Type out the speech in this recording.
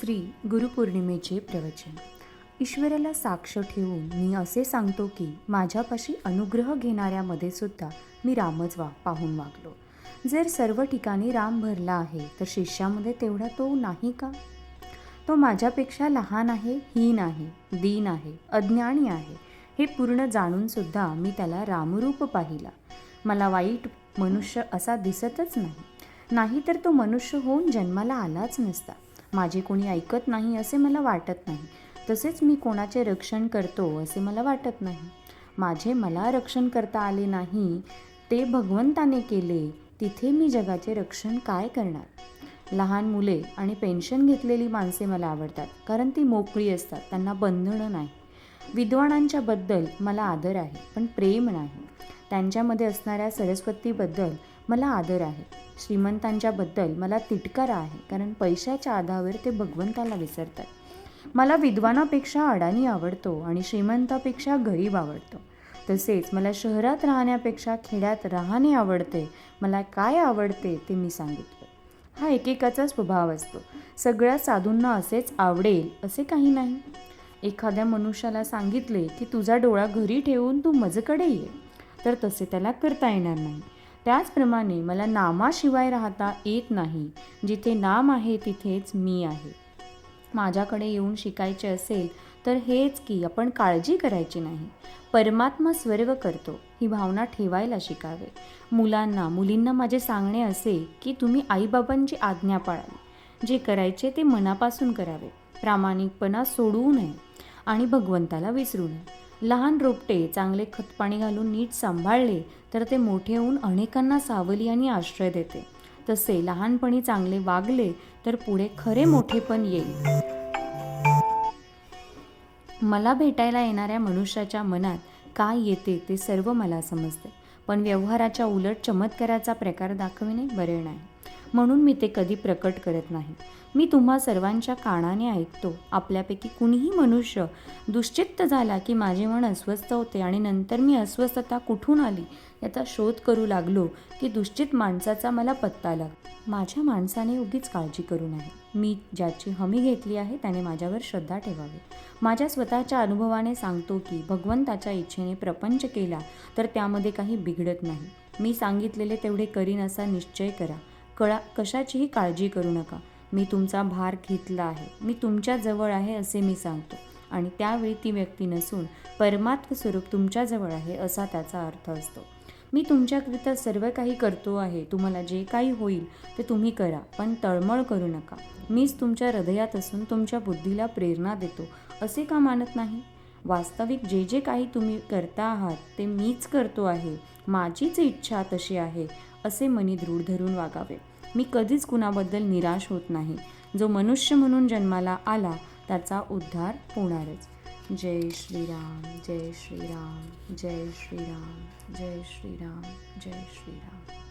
श्री गुरुपौर्णिमेचे प्रवचन. ईश्वराला साक्ष ठेवून मी असे सांगतो की माझ्यापाशी अनुग्रह घेणाऱ्यामध्ये सुद्धा मी रामच वा पाहून वागलो. जर सर्व ठिकाणी राम भरला आहे तर शिष्यामध्ये तेवढा तो नाही का? तो माझ्यापेक्षा लहान आहे हीन आहे दीन आहे अज्ञानी आहे हे पूर्ण जाणूनसुद्धा मी त्याला रामरूप पाहिला. मला वाईट मनुष्य असा दिसतच नाही. नाही तर तो मनुष्य होऊन जन्माला आलाच नसता. माझे कोणी ऐकत नाही असे मला वाटत नाही. तसेच मी कोणाचे रक्षण करतो असे मला वाटत नाही. माझे मला रक्षण करता आले नाही ते भगवंताने केले तिथे मी जगाचे रक्षण काय करणार? लहान मुले आणि पेन्शन घेतलेली माणसे मला आवडतात कारण ती मोकळी असतात त्यांना बंधनं नाही. विद्वानांच्याबद्दल मला आदर आहे पण प्रेम नाही. त्यांच्यामध्ये असणाऱ्या सरस्वतीबद्दल मला आदर आहे. श्रीमंतांच्याबद्दल मला तिटकारा आहे कारण पैशाच्या आधावर ते भगवंताला विसरतात. मला विद्वानापेक्षा अडाणी आवडतो आणि श्रीमंतापेक्षा गरीब आवडतो. तसेच मला शहरात राहण्यापेक्षा खेड्यात राहणे आवडते. मला काय आवडते ते मी सांगितलं. हा एकेकाचा स्वभाव असतो. सगळ्या साधूंना असेच आवडेल असे काही नाही. एखाद्या मनुष्याला सांगितले की तुझा डोळा घरी ठेवून तू मजकडे ये. तर तसे त्याला करता येणार नाही. त्याचप्रमाणे मला नामाशिवाय राहता येत नाही. जिथे नाम आहे तिथेच मी आहे. माझ्याकडे येऊन शिकायचे असेल तर हेच की आपण काळजी करायची नाही. परमात्मा स्वर्ग करतो ही भावना ठेवायला शिकावे. मुलांना मुलींना माझे सांगणे असे की तुम्ही आईबाबांची आज्ञा पाळावी जे करायचे ते मनापासून करावे. प्रामाणिकपणा सोडवू नये आणि भगवंताला विसरू नये. लहान रोपटे चांगले खतपाणी घालून नीट सांभाळले तर ते मोठे होऊन अनेकांना सावली आणि आश्रय देते. तसे लहानपणी चांगले वागले तर पुढे खरे मोठेपण येईल. मला भेटायला येणाऱ्या मनुष्याच्या मनात काय येते ते सर्व मला समजते. पण व्यवहाराच्या उलट चमत्काराचा प्रकार दाखविणे बरे नाही. म्हणून मी ते कधी प्रकट करत नाही. मी तुम्हा सर्वांच्या कानाने ऐकतो. आपल्यापैकी कुणीही मनुष्य दुश्चित्त झाला की माझे मन अस्वस्थ होते आणि नंतर मी अस्वस्थता कुठून आली? याचा शोध करू लागलो की दुश्चित माणसाचा मला पत्ता लाग माझ्या माणसाने उगीच काळजी करू नये. मी ज्याची हमी घेतली आहे त्याने माझ्यावर श्रद्धा ठेवावी. माझ्या स्वतःच्या अनुभवाने सांगतो की भगवंताच्या इच्छेने प्रपंच केला तर त्यामध्ये काही बिघडत नाही. मी सांगितलेले तेवढे करीन असा निश्चय करा. कळा कशाचीही काळजी करू नका. मी तुमचा भार घेतला आहे. मी तुमच्याजवळ आहे असे मी सांगतो. आणि त्यावेळी ती व्यक्ती नसून परमात्म स्वरूप तुमच्याजवळ आहे असा त्याचा अर्थ असतो. मी तुमच्याकरिता सर्व काही करतो आहे. तुम्हाला जे काही होईल ते तुम्ही करा पण तळमळ करू नका. मीच तुमच्या हृदयात असून तुमच्या बुद्धीला प्रेरणा देतो. असे का मानत नाही? वास्तविक जे जे काही तुम्ही करता आहात ते मीच करतो आहे. माझीच इच्छा तशी आहे. असे मनी दृढ धरून वागावे. मी कधीच कुणाबद्दल निराश होत नाही. जो मनुष्य म्हणून जन्माला आला त्याचा उद्धार होणारच. जय श्रीराम जय श्रीराम जय श्रीराम जय श्रीराम जय श्रीराम.